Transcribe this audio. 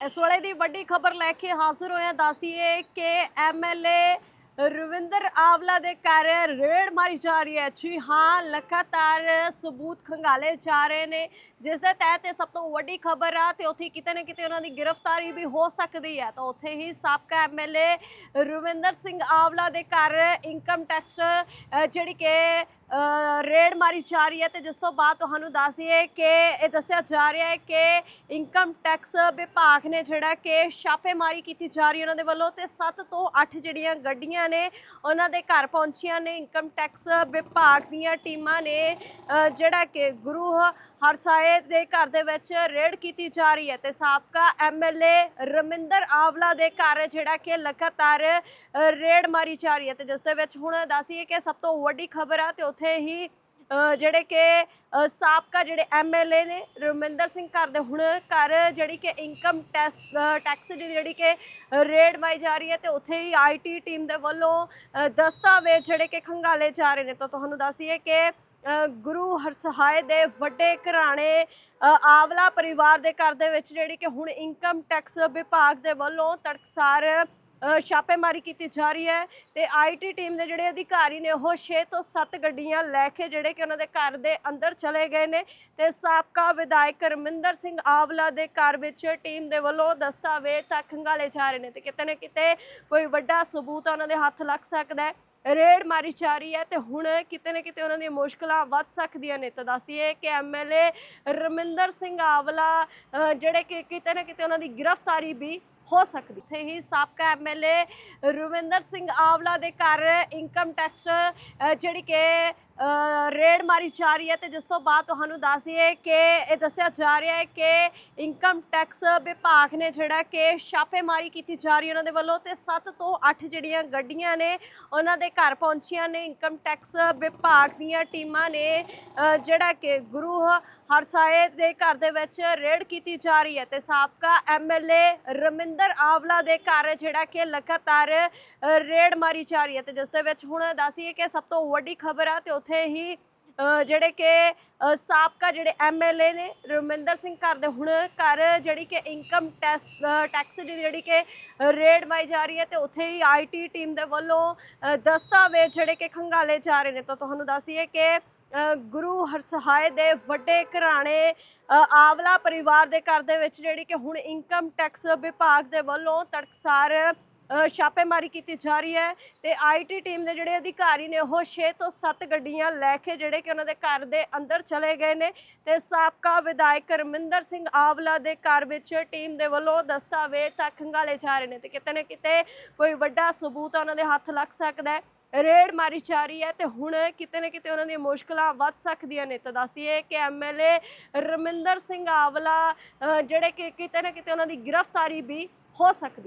ਇਸ ਵੇਲੇ ਦੀ ਵੱਡੀ ਖਬਰ ਲੈ ਕੇ ਹਾਜ਼ਰ ਹੋਇਆ ਹਾਂ ਦੱਸਦੀਏ ਕਿ ਐਮਐਲਏ ਰਵਿੰਦਰ ਆਵਲਾ ਦੇ ਘਰ ਰੇਡ ਮਾਰੀ ਜਾ ਰਹੀ ਹੈ। ਜੀ ਹਾਂ, ਲਗਾਤਾਰ ਸਬੂਤ ਖੰਗਾਲੇ ਜਾ ਰਹੇ ਨੇ, ਜਿਸ ਦੇ ਤਹਿਤ ਇਹ ਸਭ ਤੋਂ ਵੱਡੀ ਖਬਰ ਆ ਤੇ ਉੱਥੇ ਕਿਤੇ ਨਾ ਕਿਤੇ ਉਹਨਾਂ ਦੀ ਗ੍ਰਿਫਤਾਰੀ ਵੀ ਹੋ ਸਕਦੀ ਹੈ। ਤਾਂ ਉੱਥੇ ਹੀ ਸਾਬਕਾ ਐਮਐਲਏ ਰਵਿੰਦਰ ਸਿੰਘ ਆਵਲਾ ਦੇ ਘਰ ਇਨਕਮ ਟੈਕਸ ਜਿਹੜੀ ਕਿ ਰੇਡ ਮਾਰੀ ਜਾ ਰਹੀ ਹੈ ਤੇ ਜਿਸ ਤੋਂ ਬਾਅਦ ਤੁਹਾਨੂੰ ਦੱਸ ਦਈਏ ਕਿ ਇਹ ਦੱਸਿਆ ਜਾ ਰਿਹਾ ਹੈ ਕਿ ਇਨਕਮ ਟੈਕਸ ਵਿਭਾਗ ਨੇ ਜਿਹੜਾ ਕਿ ਛਾਪੇਮਾਰੀ ਕੀਤੀ ਜਾ ਰਹੀ ਉਹਨਾਂ ਦੇ ਵੱਲੋਂ ਤੇ 7 ਤੋਂ 8 ਜਿਹੜੀਆਂ ਗੱਡੀਆਂ ਨੇ ਉਹਨਾਂ ਦੇ ਘਰ ਪਹੁੰਚੀਆਂ ਨੇ। ਇਨਕਮ ਟੈਕਸ ਵਿਭਾਗ ਦੀਆਂ ਟੀਮਾਂ ਨੇ ਜਿਹੜਾ ਕਿ ਗੁਰੂ ਹਰਸਾਏ ਦੇ ਘਰ ਦੇ ਵਿੱਚ ਰੇਡ ਕੀਤੀ ਜਾ ਰਹੀ ਹੈ ਤੇ ਸਾਬਕਾ ਐਮਐਲਏ ਰਮਿੰਦਰ ਆਵਲਾ ਦੇ ਘਰ ਜਿਹੜਾ ਕਿ ਲਗਾਤਾਰ ਰੇਡ ਮਾਰੀ ਜਾ ਰਹੀ ਹੈ ਤੇ ਜਿਸ ਦੇ ਵਿੱਚ ਹੁਣ ਦੱਸੀਏ ਕਿ ਸਭ ਤੋਂ ਵੱਡੀ ਖਬਰ ਆ ਤੇ ਉੱਥੇ ਹੀ ਜਿਹੜੇ ਕਿ ਸਾਬਕਾ ਜਿਹੜੇ ਐਮਐਲਏ ਨੇ ਰਮਿੰਦਰ ਸਿੰਘ ਘਰ ਦੇ ਹੁਣ ਘਰ ਜਿਹੜੀ ਕਿ ਇਨਕਮ ਟੈਕਸ ਟੈਕਸ ਦੀ ਜਿਹੜੀ ਕਿ ਰੇਡ ਮਾਰੀ ਜਾ ਰਹੀ ਹੈ ਤੇ ਉੱਥੇ ਹੀ ਆਈਟੀ ਟੀਮ ਦੇ ਵੱਲੋਂ ਦਸਤਾਵੇਜ਼ ਜਿਹੜੇ ਕਿ ਖੰਗਾਲੇ ਜਾ ਰਹੇ ਨੇ। ਤਾਂ ਤੁਹਾਨੂੰ ਦੱਸ ਦਈਏ ਕਿ ਗੁਰੂ ਹਰਸਹਾਏ ਦੇ ਵੱਡੇ ਘਰਾਣੇ ਆਵਲਾ ਪਰਿਵਾਰ ਦੇ ਘਰ ਦੇ ਵਿੱਚ ਜਿਹੜੀ ਕਿ ਹੁਣ ਇਨਕਮ ਟੈਕਸ ਵਿਭਾਗ ਦੇ ਵੱਲੋਂ ਤੜਕਸਾਰ ਛਾਪੇਮਾਰੀ ਕੀਤੀ ਜਾ ਰਹੀ ਹੈ ਤੇ ਆਈਟੀ ਟੀਮ ਦੇ ਜਿਹੜੇ ਅਧਿਕਾਰੀ ਨੇ ਉਹ 6 ਤੋਂ 7 ਗੱਡੀਆਂ ਲੈ ਕੇ ਜਿਹੜੇ ਕਿ ਉਹਨਾਂ ਦੇ ਘਰ ਦੇ ਅੰਦਰ ਚਲੇ ਗਏ ਨੇ ਤੇ ਸਾਬਕਾ ਵਿਧਾਇਕ ਰਮਿੰਦਰ ਸਿੰਘ ਆਵਲਾ ਦੇ ਘਰ ਵਿੱਚ ਟੀਮ ਦੇ ਵੱਲੋਂ ਦਸਤਾਵੇਜ਼ ਤੱਕ ਖੰਗਾਲੇ ਜਾ ਰਹੇ ਨੇ ਤੇ ਕਿਤੇ ਨਾ ਕਿਤੇ ਕੋਈ ਵੱਡਾ ਸਬੂਤ ਉਹਨਾਂ ਦੇ ਹੱਥ ਲੱਗ ਸਕਦਾ ਹੈ। ਰੇਡ ਮਾਰੀ ਜਾ ਰਹੀ ਹੈ ਤੇ ਹੁਣ ਕਿਤੇ ਨਾ ਕਿਤੇ ਉਹਨਾਂ ਦੀਆਂ ਮੁਸ਼ਕਲਾਂ ਵੱਧ ਸਕਦੀਆਂ ਨੇ। ਤਾਂ ਦੱਸਦੀਏ ਕਿ ਐਮਐਲਏ ਰਮਿੰਦਰ ਸਿੰਘ ਆਵਲਾ ਜਿਹੜੇ ਕਿ ਕਿਤੇ ਨਾ ਕਿਤੇ ਉਹਨਾਂ ਦੀ ਗ੍ਰਿਫਤਾਰੀ ਵੀ ਹੋ ਸਕਦੀ। ਇੱਥੇ ਹੀ ਸਾਬਕਾ ਐਮਐਲਏ ਰਵਿੰਦਰ ਸਿੰਘ ਆਵਲਾ ਦੇ ਘਰ ਇਨਕਮ ਟੈਕਸ ਜਿਹੜੀ ਕਿ ਰੇਡ ਮਾਰੀ ਜਾ ਰਹੀ ਹੈ ਤੇ ਜਿਸ ਤੋਂ ਬਾਅਦ ਤੁਹਾਨੂੰ ਦੱਸ ਦਈਏ ਕਿ ਇਹ ਦੱਸਿਆ ਜਾ ਰਿਹਾ ਹੈ ਕਿ ਇਨਕਮ ਟੈਕਸ ਵਿਭਾਗ ਨੇ ਜਿਹੜਾ ਕਿ ਛਾਪੇਮਾਰੀ ਕੀਤੀ ਜਾ ਰਹੀ ਉਹਨਾਂ ਦੇ ਵੱਲੋਂ ਤੇ 7 ਤੋਂ 8 ਜਿਹੜੀਆਂ ਗੱਡੀਆਂ ਨੇ ਉਹਨਾਂ ਦੇ ਘਰ ਪਹੁੰਚੀਆਂ ਨੇ। ਇਨਕਮ ਟੈਕਸ ਵਿਭਾਗ ਦੀਆਂ ਟੀਮਾਂ ਨੇ ਜਿਹੜਾ ਕਿ ਗੁਰੂ ਹਰਸਾਏ ਦੇ ਘਰ ਦੇ ਵਿੱਚ ਰੇਡ ਕੀਤੀ ਜਾ ਰਹੀ ਹੈ ਤੇ ਸਾਬਕਾ ਐਮਐਲਏ ਰਮਿੰਦਰ ਆਵਲਾ ਦੇ ਘਰ ਜਿਹੜਾ ਕਿ ਲਗਾਤਾਰ ਰੇਡ ਮਾਰੀ ਜਾ ਰਹੀ ਹੈ ਤੇ ਜਿਸ ਦੇ ਵਿੱਚ ਹੁਣ ਦੱਸੀਏ ਕਿ ਸਭ ਤੋਂ ਵੱਡੀ ਖਬਰ ਆ ਤੇ ਉੱਥੇ ਹੀ ਜਿਹੜੇ ਕਿ ਸਾਬਕਾ ਜਿਹੜੇ ਐਮਐਲਏ ਨੇ ਰਮਿੰਦਰ ਸਿੰਘ ਘਰ ਦੇ ਹੁਣ ਘਰ ਜਿਹੜੀ ਕਿ ਇਨਕਮ ਟੈਕਸ ਟੈਕਸ ਦੀ ਜਿਹੜੀ ਕਿ ਰੇਡ ਮਾਰੀ ਜਾ ਰਹੀ ਹੈ ਤੇ ਉੱਥੇ ਹੀ ਆਈਟੀ ਟੀਮ ਦੇ ਵੱਲੋਂ ਦਸਤਾਵੇਜ਼ ਜਿਹੜੇ ਕਿ ਖੰਗਾਲੇ ਜਾ ਰਹੇ ਨੇ ਤਾਂ ਤੁਹਾਨੂੰ ਦੱਸ ਦਈਏ ਕਿ ਗੁਰੂ ਹਰਸਹਾਏ ਦੇ ਵੱਡੇ ਘਰਾਣੇ ਅ, ਆਵਲਾ ਪਰਿਵਾਰ ਦੇ ਘਰ ਦੇ ਵਿੱਚ ਜਿਹੜੀ ਕਿ ਹੁਣ ਇਨਕਮ ਟੈਕਸ ਵਿਭਾਗ ਦੇ ਵੱਲੋਂ ਤੜਕਸਾਰ ਛਾਪੇਮਾਰੀ ਕੀਤੀ ਜਾ ਰਹੀ ਹੈ ਤੇ ਆਈਟੀ ਟੀਮ ਦੇ ਜਿਹੜੇ ਅਧਿਕਾਰੀ ਨੇ ਉਹ 6 ਤੋਂ 7 ਗੱਡੀਆਂ ਲੈ ਕੇ ਜਿਹੜੇ ਕਿ ਉਹਨਾਂ ਦੇ ਘਰ ਦੇ ਅੰਦਰ ਚਲੇ ਗਏ ਨੇ ਤੇ ਸਾਬਕਾ ਵਿਧਾਇਕ ਰਮਿੰਦਰ ਸਿੰਘ ਆਵਲਾ ਦੇ ਘਰ ਵਿੱਚ ਟੀਮ ਦੇ ਵੱਲੋਂ ਦਸਤਾਵੇਜ਼ ਤੱਕ ਖੰਗਾਲੇ ਜਾ ਰਹੇ ਨੇ ਤੇ ਕਿਤੇ ਨਾ ਕਿਤੇ ਕੋਈ ਵੱਡਾ ਸਬੂਤ ਉਹਨਾਂ ਦੇ ਹੱਥ ਲੱਗ ਸਕਦਾ ਹੈ। ਰੇਡ ਮਾਰੀ ਜਾ ਰਹੀ ਹੈ ਤੇ ਹੁਣ ਕਿਤੇ ਨਾ ਕਿਤੇ ਉਹਨਾਂ ਦੀਆਂ ਮੁਸ਼ਕਲਾਂ ਵੱਧ ਸਕਦੀਆਂ ਨੇ। ਤਾਂ ਦੱਸਦੀਏ ਕਿ ਐਮਐਲਏ ਰਮਿੰਦਰ ਸਿੰਘ ਆਵਲਾ ਜਿਹੜੇ ਕਿ ਕਿਤੇ ਨਾ ਕਿਤੇ ਉਹਨਾਂ ਦੀ ਗ੍ਰਿਫਤਾਰੀ ਵੀ ਹੋ ਸਕਦੀ